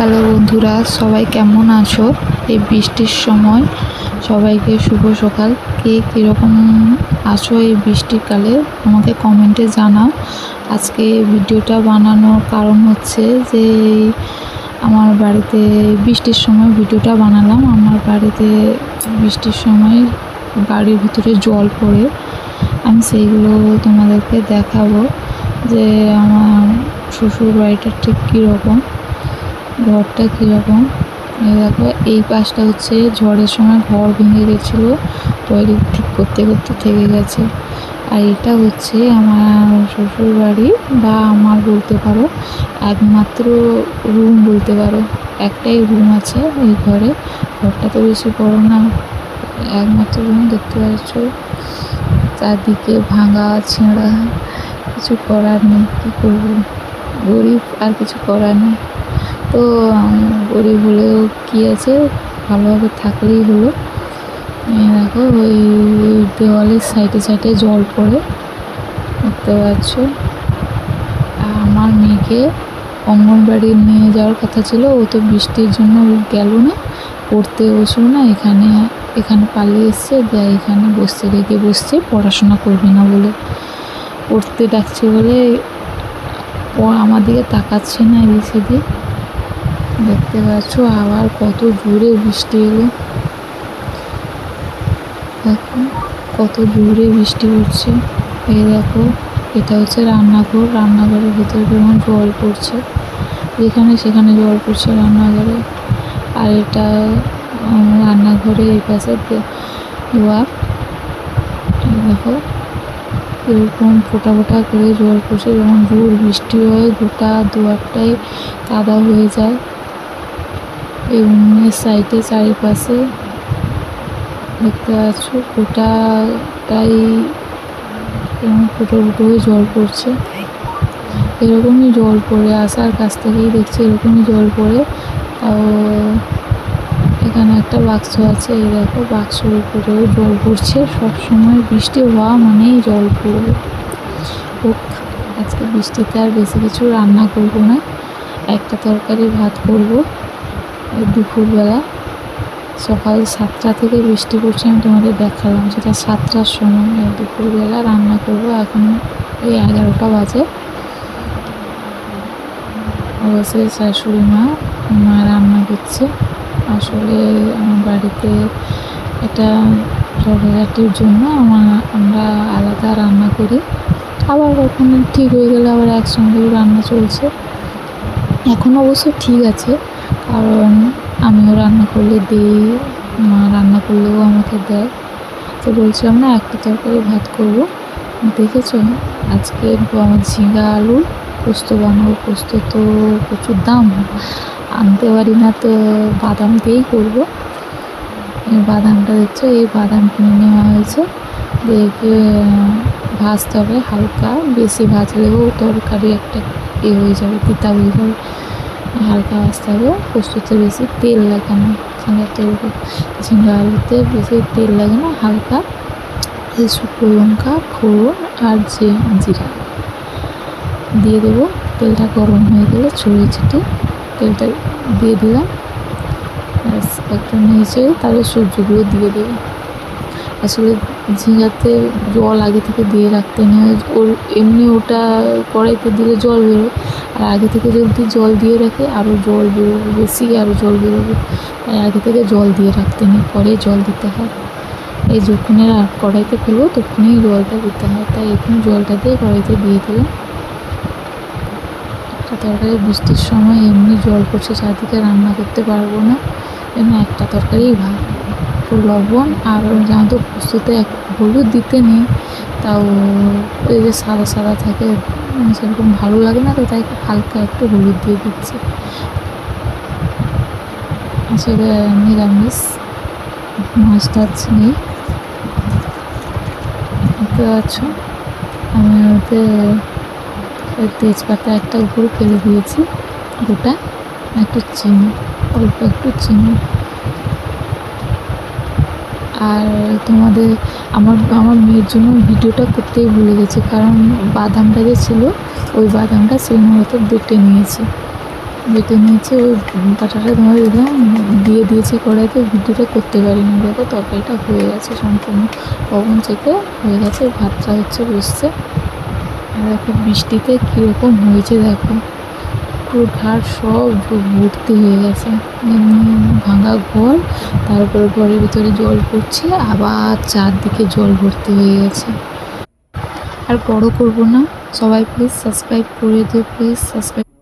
Hello বন্ধুরা, সবাই কেমন আছো? এই বৃষ্টির সময় সবাইকে শুভ সকাল। কে কীরকম আছো এই বৃষ্টির কালে, আমাকে কমেন্টে জানাও। আজকে ভিডিওটা বানানোর কারণ হচ্ছে যে, আমার বাড়িতে বৃষ্টির সময় ভিডিওটা বানালাম। আমার বাড়িতে বৃষ্টির সময় বাড়ির ভিতরে জল পড়ে। আমি সেইগুলো তোমাদেরকে দেখাবো যে, আমার শ্বশুর বাড়িটা ঠিক কীরকম। ঘরটা কীরকম? দেখো, এই পাশটা হচ্ছে ঝড়ের সময় ঘর ভেঙে গেছিল তৈরি ঠিক করতে করতে থেকে গেছে। আর এটা হচ্ছে আমার শ্বশুর বাড়ি বা আমার বলতে পারো, একমাত্র রুম বলতে পারো। একটাই রুম আছে ওই ঘরে, ঘরটা তো বেশি বড় না, একমাত্র রুম দেখতে পাচ্ছ। চারদিকে ভাঙা, ছেঁড়া, কিছু করার নেই, কী করব? গরিব আর কিছু করার নেই। তো গরিব হলেও কী আছে? ভালোভাবে থাকলেই হলো। দেখো, ওই দেওয়ালের সাইডে সাইডে জল পড়ে, দেখতে পাচ্ছ। আমার মেয়েকে অঙ্গনবাড়ি নিয়ে যাওয়ার কথা ছিল, ও তো বৃষ্টির জন্য গেল না, পড়তে বসল না, এখানে এখানে পালিয়ে এসছে দেয় এখানে বসতে রেখে বসছে, পড়াশোনা করবে না বলে। পড়তে ডাকছে বলে, ও আমার দিকে তাকাচ্ছে না এদিক সেদিক দেখতে পাচ্ছ, আবার কত জোরে বৃষ্টি এলো। দেখো, কত জোরে বৃষ্টি হচ্ছে। এই দেখো, এটা হচ্ছে রান্নাঘর। রান্নাঘরের ভিতরে যেমন জল পড়ছে, যেখানে সেখানে জল পড়ছে রান্নাঘরে। আর এটা রান্নাঘরে এই পাশে দোয়ার। দেখো, এরকম ফোটা ফোটা করে জল পড়ছে। যখন জোর বৃষ্টি হয়, গোটা দুয়ারটাই কাদা হয়ে যায়। এই উনুনের সাইডে চারিপাশে দেখতে পাচ্ছ গোটাটাই কেমন ফুটো ফুটো হয়ে জল পড়ছে। এরকমই জল পড়ে আসার কাছ থেকেই দেখছি এরকমই জল পড়ে। তাও এখানে একটা বাক্স আছে, এই দেখো বাক্সর উপরেও জল পড়ছে। সবসময় বৃষ্টি হওয়া মানেই জল পড়বে। হোক, আজকে বৃষ্টিতে আর বেশি কিছু রান্না করব না। একটা তরকারি ভাত করব। দুপুরবেলা সকাল সাতটা থেকে বৃষ্টি পড়ছে, আমি তোমাদের দেখালাম সেটা সাতটার সময়। দুপুরবেলা রান্না করব, এখন এই এগারোটা বাজে। অবশ্যই শাশুড়ি মা মা রান্না করছে। আসলে আমার বাড়িতে এটা ঝগড়াটির জন্য আমার, আমরা আলাদা রান্না করি। আবার কখনো ঠিক হয়ে গেলে আবার একসঙ্গেও রান্না চলছে। এখন অবশ্য ঠিক আছে। কারণ আমিও রান্না করলে দিই, মা রান্না করলেও আমাকে দেয়। তো বলছিলাম না, একটা তরকারি ভাত করব। দেখেছ? আজকে আমার ঝিঙ্গা আলু পোস্ত বানাবো। পোস্ত তো প্রচুর দাম। আনতে পারি না তো বাদাম দিয়েই করব। বাদামটা দেখছ? এই বাদাম কিনে নেওয়া হয়েছে। দেখে ভাজতে হবে হালকা। বেশি ভাজলেও তরকারি একটা এ হয়ে যাবে, তিতা হয়ে যাবে। হালকা ভাজতে হবে পোস্ততে বেশি, তেল লাগে না ঝিঙ্গা তেল ঝিঙ্গা আলুতে বেশি তেল লাগে না হালকা এই শুকনো লঙ্কা, ফোড়ন আর যে জিরা। দিয়ে দেবো, তেলটা গরম হয়ে গেলে ছড়িয়ে ছিটিয়ে তেলটা দিয়ে দিলাম। একটা নিয়েছে তাহলে সবজিগুলো দিয়ে দেবো। আসলে ঝিঙাতে জল আগে থেকে দিয়ে রাখতে নেই ওর এমনি ওটা কড়াইতে দিলে জল বেরোয়। আর আগে থেকে যদি জল দিয়ে রাখে, আরও জল বেরোবে, বেশি আরও জল বেরোবে। তাই আগে থেকে জল দিয়ে রাখতে নেই পরে জল দিতে হয়। এই যখনই আর কড়াইতে ফেলব, তখনই জলটা দিতে হয়। তাই এখন জলটা দিয়ে কড়াইতে দিয়ে দিলাম। একটা তরকারি বৃষ্টির সময় এমনি জল পড়ছে, চারদিকে রান্না করতে পারব না। এমনি একটা তরকারিই ভাত একটু লবণ আর যেমন তো পোস্ততে এক হলুদ দিতে নেই, তাও ওই যে সাদা সাদা থাকে সেরকম ভালো লাগে না তো, তাই হালকা একটু হলুদ দিয়ে দিচ্ছি। আসলে নিরামিষ মাছ টাছ নেই। দেখতে পাচ্ছ আমি ওতে তেজপাতা, একটা উপরে ফেলে দিয়েছি, গোটা, একটু চিনি, অল্প একটু চিনি। আর তোমাদের আমার আমার মেয়ের জন্য ভিডিওটা করতেই ভুলে গেছি, কারণ বাদামটা যে ছিল, ওই বাদামটা সেই মুহূর্তে বেটে নিয়েছি। বেটে নিয়েছি, ওই বাটাটা তোমার দিলাম দিয়ে দিয়েছি কড়াইতে, ভিডিওটা করতে পারিনি। দেখো তরকারিটা হয়ে গেছে সম্পূর্ণ। লবণ চেপে হয়ে গেছে, ভাতটা হচ্ছে বসছে। আর দেখো বৃষ্টিতে কীরকম হয়েছে, দেখো। পুরো ঘাট সব ভর্তি হয়ে গেছে। ভাঙা ঘর, তারপর ঘরের ভিতরে জল পড়ছে, আবার চারদিকে জল ভর্তি হয়ে গেছে। আর বড় করব না। সবাই প্লিজ সাবস্ক্রাইব করে দিও প্লিজ সাবস্ক্রাইব